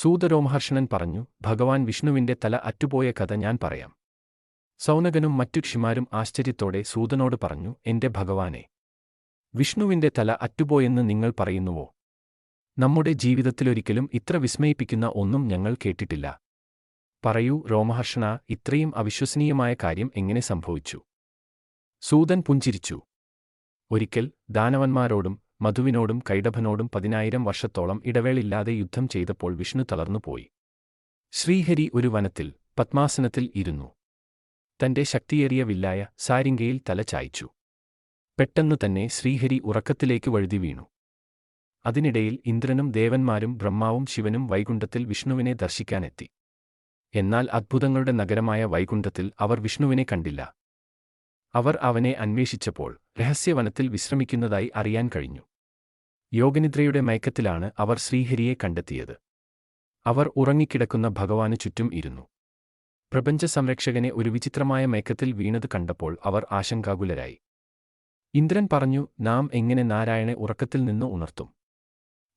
സൂതരോമഹർഷണൻ പറഞ്ഞു ഭഗവാൻ വിഷ്ണുവിന്റെ തല അറ്റുപോയ കഥ ഞാൻ പറയാം. സൗനകനും മറ്റു ക്ഷിമാരും ആശ്ചര്യത്തോടെ സൂതനോട് പറഞ്ഞു എന്റെ ഭഗവാനെ വിഷ്ണുവിന്റെ തല അറ്റുപോയെന്ന് നിങ്ങൾ പറയുന്നുവോ? നമ്മുടെ ജീവിതത്തിലൊരിക്കലും ഇത്ര വിസ്മയിപ്പിക്കുന്ന ഒന്നും ഞങ്ങൾ കേട്ടിട്ടില്ല. പറയൂ രോമഹർഷണ ഇത്രയും അവിശ്വസനീയമായ കാര്യം എങ്ങനെ സംഭവിച്ചു? സൂതൻ പുഞ്ചിരിച്ചു. ഒരിക്കൽ ദാനവന്മാരോടും മധുവിനോടും കൈടഭനോടും പതിനായിരം വർഷത്തോളം ഇടവേളില്ലാതെ യുദ്ധം ചെയ്തപ്പോൾ വിഷ്ണു തളർന്നുപോയി ശ്രീഹരി ഒരു വനത്തിൽ പത്മാസനത്തിൽ ഇരുന്നു. തന്റെ ശക്തിയേറിയ വില്ലായ സാരിങ്കയിൽ തല ചായ്ച്ചു. പെട്ടെന്നു തന്നെ ശ്രീഹരി ഉറക്കത്തിലേക്ക് വഴുതി വീണു. അതിനിടയിൽ ഇന്ദ്രനും ദേവന്മാരും ബ്രഹ്മാവും ശിവനും വൈകുണ്ഠത്തിൽ വിഷ്ണുവിനെ ദർശിക്കാനെത്തി. എന്നാൽ അത്ഭുതങ്ങളുടെ നഗരമായ വൈകുണ്ഠത്തിൽ അവർ വിഷ്ണുവിനെ കണ്ടില്ല. അവർ അവനെ അന്വേഷിച്ചപ്പോൾ രഹസ്യവനത്തിൽ വിശ്രമിക്കുന്നതായി അറിയാൻ കഴിഞ്ഞു. യോഗനിദ്രയുടെ മയക്കത്തിലാണ് അവർ ശ്രീഹരിയെ കണ്ടെത്തിയത്. അവർ ഉറങ്ങിക്കിടക്കുന്ന ഭഗവാന് ചുറ്റും ഇരുന്നു. പ്രപഞ്ച സംരക്ഷകനെ ഒരു വിചിത്രമായ മയക്കത്തിൽ വീണത് കണ്ടപ്പോൾ അവർ ആശങ്കാകുലരായി. ഇന്ദ്രൻ പറഞ്ഞു നാം എങ്ങനെ നാരായണെ ഉറക്കത്തിൽ നിന്ന് ഉണർത്തും?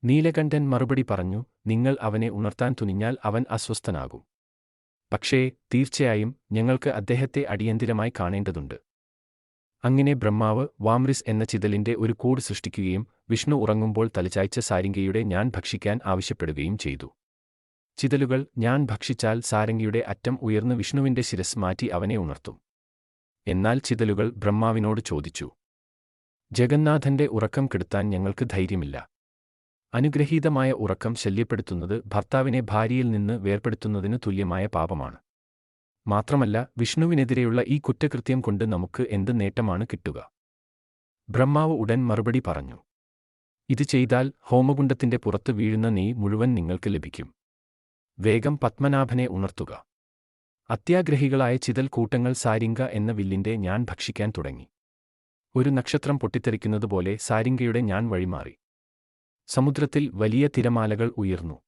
നീലകണ്ഠൻ മറുപടി പറഞ്ഞു നിങ്ങൾ അവനെ ഉണർത്താൻ തുനിഞ്ഞാൽ അവൻ അസ്വസ്ഥനാകും. പക്ഷേ തീർച്ചയായും ഞങ്ങൾക്ക് അദ്ദേഹത്തെ അടിയന്തിരമായി കാണേണ്ടതുണ്ട്. അങ്ങനെ ബ്രഹ്മാവ് വാമ്രിസ് എന്ന ചിതലിന്റെ ഒരു കൂട് സൃഷ്ടിക്കുകയും വിഷ്ണു ഉറങ്ങുമ്പോൾ തലചായ്ച്ച സാരിംഗയുടെ ഞാൻ ഭക്ഷിക്കാൻ ആവശ്യപ്പെടുകയും ചെയ്തു. ചിതലുകൾ ഞാൻ ഭക്ഷിച്ചാൽ സാരംഗിയുടെ അറ്റം ഉയർന്ന് വിഷ്ണുവിന്റെ ശിരസ് മാറ്റി അവനെ ഉണർത്തും. എന്നാൽ ചിതലുകൾ ബ്രഹ്മാവിനോട് ചോദിച്ചു ജഗന്നാഥന്റെ ഉറക്കം കെടുത്താൻ ഞങ്ങൾക്ക് ധൈര്യമില്ല. അനുഗ്രഹീതമായ ഉറക്കം ശല്യപ്പെടുത്തുന്നത് ഭർത്താവിനെ ഭാര്യയിൽ നിന്ന് വേർപെടുത്തുന്നതിന് തുല്യമായ പാപമാണ്. മാത്രമല്ല വിഷ്ണുവിനെതിരെയുള്ള ഈ കുറ്റകൃത്യം കൊണ്ട് നമുക്ക് എന്ത് നേട്ടമാണ് കിട്ടുക? ബ്രഹ്മാവ് ഉടൻ മറുപടി പറഞ്ഞു. ഇത് ചെയ്താൽ ഹോമകുണ്ടത്തിന്റെ പുറത്ത് വീഴുന്ന നീ മുഴുവൻ നിങ്ങൾക്ക് ലഭിക്കും. വേഗം പത്മനാഭനെ ഉണർത്തുക. അത്യാഗ്രഹികളായ ചിതൽ കൂട്ടങ്ങൾ സാരിംഗ എന്ന വില്ലിന്റെ ഞാൻ ഭക്ഷിക്കാൻ തുടങ്ങി. ഒരു നക്ഷത്രം പൊട്ടിത്തെറിക്കുന്നതുപോലെ സാരിംഗയുടെ ഞാൻ വഴിമാറി. സമുദ്രത്തിൽ വലിയ തിരമാലകൾ ഉയർന്നു.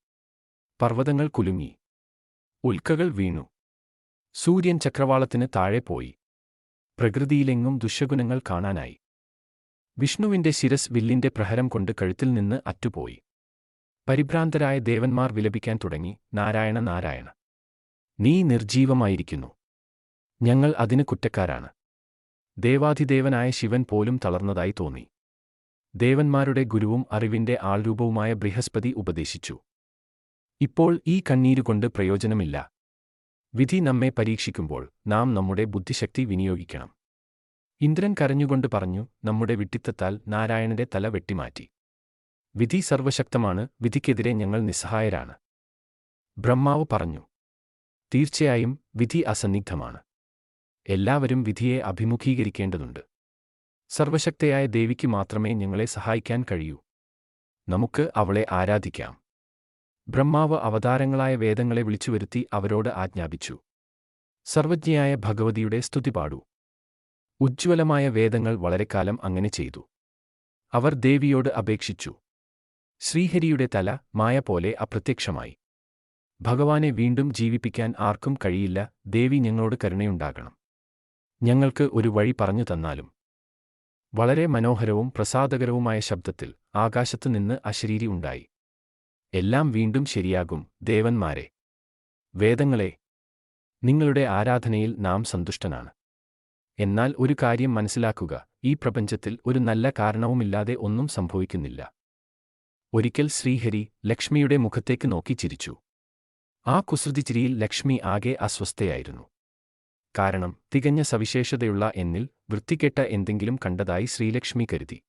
പർവതങ്ങൾ കുലുങ്ങി. ഉൽക്കകൾ വീണു. സൂര്യൻ ചക്രവാളത്തിന് താഴെ പോയി. പ്രകൃതിയിലെങ്ങും ദുഷ്യഗുണങ്ങൾ കാണാനായി. വിഷ്ണുവിന്റെ ശിരസ് വില്ലിന്റെ പ്രഹരം കൊണ്ട് കഴുത്തിൽ നിന്ന് അറ്റുപോയി. പരിഭ്രാന്തരായ ദേവന്മാർ വിലപിക്കാൻ തുടങ്ങി നാരായണ നാരായണ നീ നിർജീവമായിരിക്കുന്നു ഞങ്ങൾ അതിന് കുറ്റക്കാരാണ്. ദേവാധിദേവനായ ശിവൻ പോലും തളർന്നതായി തോന്നി. ദേവന്മാരുടെ ഗുരുവും അറിവിന്റെ ആൾരൂപവുമായ ബൃഹസ്പതി ഉപദേശിച്ചു. ഇപ്പോൾ ഈ കണ്ണീരുകൊണ്ട് പ്രയോജനമില്ല. വിധി നമ്മെ പരീക്ഷിക്കുമ്പോൾ നാം നമ്മുടെ ബുദ്ധിശക്തി വിനിയോഗിക്കണം. ഇന്ദ്രൻ കരഞ്ഞുകൊണ്ട് പറഞ്ഞു നമ്മുടെ വിട്ടിത്തത്താൽ നാരായണന്റെ തല വെട്ടിമാറ്റി. വിധി സർവശക്തമാണ് വിധിക്കെതിരെ ഞങ്ങൾ നിസ്സഹായരാണ് ബ്രഹ്മാവ് പറഞ്ഞു തീർച്ചയായും വിധി അസന്നിഗ്ധമാണ്. എല്ലാവരും വിധിയെ അഭിമുഖീകരിക്കേണ്ടതുണ്ട്. സർവശക്തയായ ദേവിക്ക് മാത്രമേ ഞങ്ങളെ സഹായിക്കാൻ കഴിയൂ. നമുക്ക് അവളെ ആരാധിക്കാം. ബ്രഹ്മാവ് അവതാരങ്ങളായ വേദങ്ങളെ വിളിച്ചുവരുത്തി അവരോട് ആജ്ഞാപിച്ചു. സർവജ്ഞയായ ഭഗവതിയുടെ സ്തുതി പാടൂ. ഉജ്ജ്വലമായ വേദങ്ങൾ വളരെക്കാലം അങ്ങനെ ചെയ്തു. അവർ ദേവിയോട് അപേക്ഷിച്ചു. ശ്രീഹരിയുടെ തല മായ പോലെ അപ്രത്യക്ഷമായി. ഭഗവാനെ വീണ്ടും ജീവിപ്പിക്കാൻ ആർക്കും കഴിയില്ല ദേവി ഞങ്ങളോട് കരുണയുണ്ടാകണം. ഞങ്ങൾക്ക് ഒരു വഴി പറഞ്ഞു തന്നാലും. വളരെ മനോഹരവും പ്രസാദകരവുമായ ശബ്ദത്തിൽ ആകാശത്തുനിന്ന് അശരീരി ഉണ്ടായി. എല്ലാം വീണ്ടും ശരിയാകും ദേവന്മാരെ. വേദങ്ങളെ നിങ്ങളുടെ ആരാധനയിൽ നാം സന്തുഷ്ടനാണ്. എന്നാൽ ഒരു കാര്യം മനസ്സിലാക്കുക ഈ പ്രപഞ്ചത്തിൽ ഒരു നല്ല കാരണവുമില്ലാതെ ഒന്നും സംഭവിക്കുന്നില്ല. ഒരിക്കൽ ശ്രീഹരി ലക്ഷ്മിയുടെ മുഖത്തേക്ക് നോക്കി ചിരിച്ചു. ആ കുസൃതിച്ചിരിയിൽ ലക്ഷ്മി ആകെ അസ്വസ്ഥയായിരുന്നു. കാരണം തികഞ്ഞ സവിശേഷതയുള്ള എന്നിൽ വൃത്തികെട്ട എന്തെങ്കിലും കണ്ടതായി ശ്രീലക്ഷ്മി കരുതി.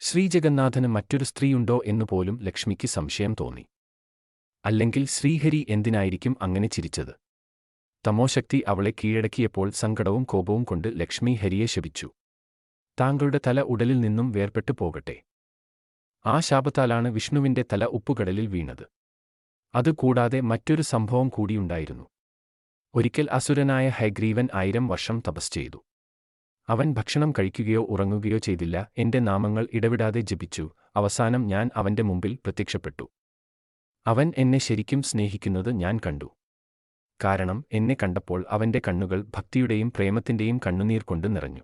ശ്രീജഗന്നാഥന് മറ്റൊരു സ്ത്രീയുണ്ടോ എന്നുപോലും ലക്ഷ്മിക്ക് സംശയം തോന്നി. അല്ലെങ്കിൽ ശ്രീഹരി എന്തിനായിരിക്കും അങ്ങനെ ചിരിച്ചത്? തമോശക്തി അവളെ കീഴടക്കിയപ്പോൾ സങ്കടവും കോപവും കൊണ്ട് ലക്ഷ്മി ഹരിയെ ശപിച്ചു. താങ്കളുടെ തല ഉടലിൽ നിന്നും വേർപെട്ടു പോകട്ടെ. ആ ശാപത്താലാണ് വിഷ്ണുവിന്റെ തല ഉപ്പുകടലിൽ വീണത്. അതുകൂടാതെ മറ്റൊരു സംഭവം കൂടിയുണ്ടായിരുന്നു ഒരിക്കൽ അസുരനായ ഹൈഗ്രീവൻ ആയിരം വർഷം തപസ് ചെയ്തു. അവൻ ഭക്ഷണം കഴിക്കുകയോ ഉറങ്ങുകയോ ചെയ്തില്ല. എന്റെ നാമങ്ങൾ ഇടവിടാതെ ജപിച്ചു. അവസാനം ഞാൻ അവന്റെ മുമ്പിൽ പ്രത്യക്ഷപ്പെട്ടു. അവൻ എന്നെ ശരിക്കും സ്നേഹിക്കുന്നത് ഞാൻ കണ്ടു. കാരണം എന്നെ കണ്ടപ്പോൾ അവന്റെ കണ്ണുകൾ ഭക്തിയുടെയും പ്രേമത്തിന്റെയും കണ്ണുനീർ കൊണ്ട് നിറഞ്ഞു.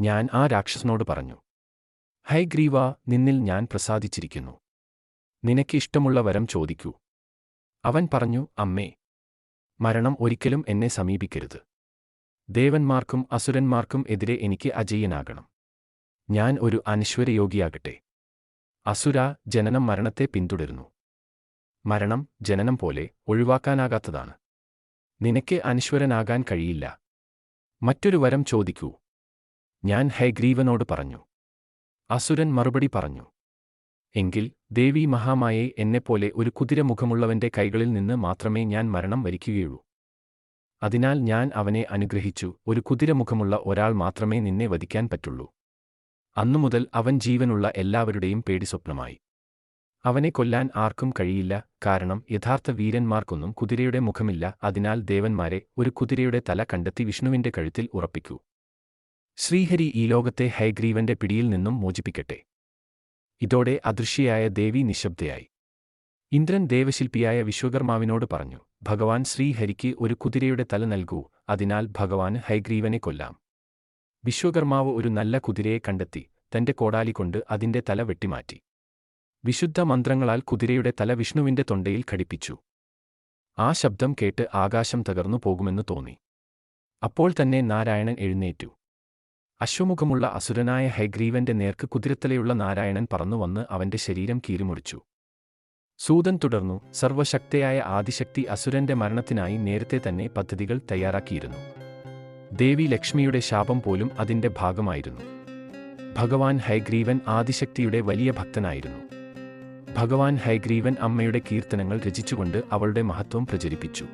ഞാൻ ആ രാക്ഷസനോട് പറഞ്ഞു ഹൈ ഗ്രീവ നിന്നിൽ ഞാൻ പ്രസാദിച്ചിരിക്കുന്നു. നിനക്ക് ഇഷ്ടമുള്ള വരം ചോദിക്കൂ. അവൻ പറഞ്ഞു അമ്മേ മരണം ഒരിക്കലും എന്നെ സമീപിക്കരുത്. ദേവന്മാർക്കും അസുരന്മാർക്കും എതിരെ എനിക്ക് അജയ്യനാകണം ഞാൻ ഒരു അനശ്വരയോഗിയാകട്ടെ. അസുര ജനനം മരണത്തെ പിന്തുടരുന്നു. മരണം ജനനം പോലെ ഒഴിവാക്കാനാകാത്തതാണ്. നിനക്ക് അനശ്വരനാകാൻ കഴിയില്ല. മറ്റൊരു വരം ചോദിക്കൂ. ഞാൻ ഹൈഗ്രീവനോട് പറഞ്ഞു. അസുരൻ മറുപടി പറഞ്ഞു. എങ്കിൽ ദേവി മഹാമായെ എന്നെപ്പോലെ ഒരു കുതിരമുഖമുള്ളവന്റെ കൈകളിൽ നിന്ന് മാത്രമേ ഞാൻ മരണം വരിക്കുകയുള്ളൂ. അതിനാൽ ഞാൻ അവനെ അനുഗ്രഹിച്ചു. ഒരു കുതിരമുഖമുള്ള ഒരാൾ മാത്രമേ നിന്നെ വധിക്കാൻ പറ്റുള്ളൂ. അന്നുമുതൽ അവൻ ജീവനുള്ള എല്ലാവരുടെയും പേടിസ്വപ്നമായി അവനെ കൊല്ലാൻ ആർക്കും കഴിയില്ല. കാരണം യഥാർത്ഥ വീരന്മാർക്കൊന്നും കുതിരയുടെ മുഖമില്ല. അതിനാൽ ദേവന്മാരെ ഒരു കുതിരയുടെ തല കണ്ടെത്തി വിഷ്ണുവിന്റെ കഴുത്തിൽ ഉറപ്പിക്കൂ. ശ്രീഹരി ഈ ലോകത്തെ ഹൈഗ്രീവന്റെ പിടിയിൽ നിന്നും മോചിപ്പിക്കട്ടെ. ഇതോടെ അദൃശ്യയായ ദേവി നിശബ്ദയായി. ഇന്ദ്രൻ ദേവശില്പിയായ വിശ്വകർമാവിനോട് പറഞ്ഞു ഭഗവാൻ ശ്രീഹരിക്ക് ഒരു കുതിരയുടെ തല നൽകൂ അതിനാൽ ഭഗവാൻ ഹൈഗ്രീവനെ കൊല്ലാം. വിശ്വകർമാവ് ഒരു നല്ല കുതിരയെ കണ്ടെത്തി തന്റെ കോടാലി കൊണ്ട് അതിന്റെ തല വെട്ടിമാറ്റി. വിശുദ്ധ മന്ത്രങ്ങളാൽ കുതിരയുടെ തല വിഷ്ണുവിന്റെ തൊണ്ടയിൽ ഘടിപ്പിച്ചു. ആ ശബ്ദം കേട്ട് ആകാശം തകർന്നു പോകുമെന്ന് തോന്നി. അപ്പോൾ തന്നെ നാരായണൻ എഴുന്നേറ്റു. അശ്വമുഖമുള്ള അസുരനായ ഹൈഗ്രീവന്റെ നേർക്ക് കുതിരത്തലയുള്ള നാരായണൻ പറന്നുവന്ന് അവന്റെ ശരീരം കീറിമുറിച്ചു. സൂതൻ തുടർന്നു സർവശക്തയായ ആദിശക്തി അസുരന്റെ മരണത്തിനായി നേരത്തെ തന്നെ പദ്ധതികൾ തയ്യാറാക്കിയിരുന്നു. ദേവി ലക്ഷ്മിയുടെ ശാപം പോലും അതിന്റെ ഭാഗമായിരുന്നു. ഭഗവാൻ ഹൈഗ്രീവൻ ആദിശക്തിയുടെ വലിയ ഭക്തനായിരുന്നു. ഭഗവാൻ ഹൈഗ്രീവൻ അമ്മയുടെ കീർത്തനങ്ങൾ രചിച്ചുകൊണ്ട് അവളുടെ മഹത്വം പ്രചരിപ്പിച്ചു.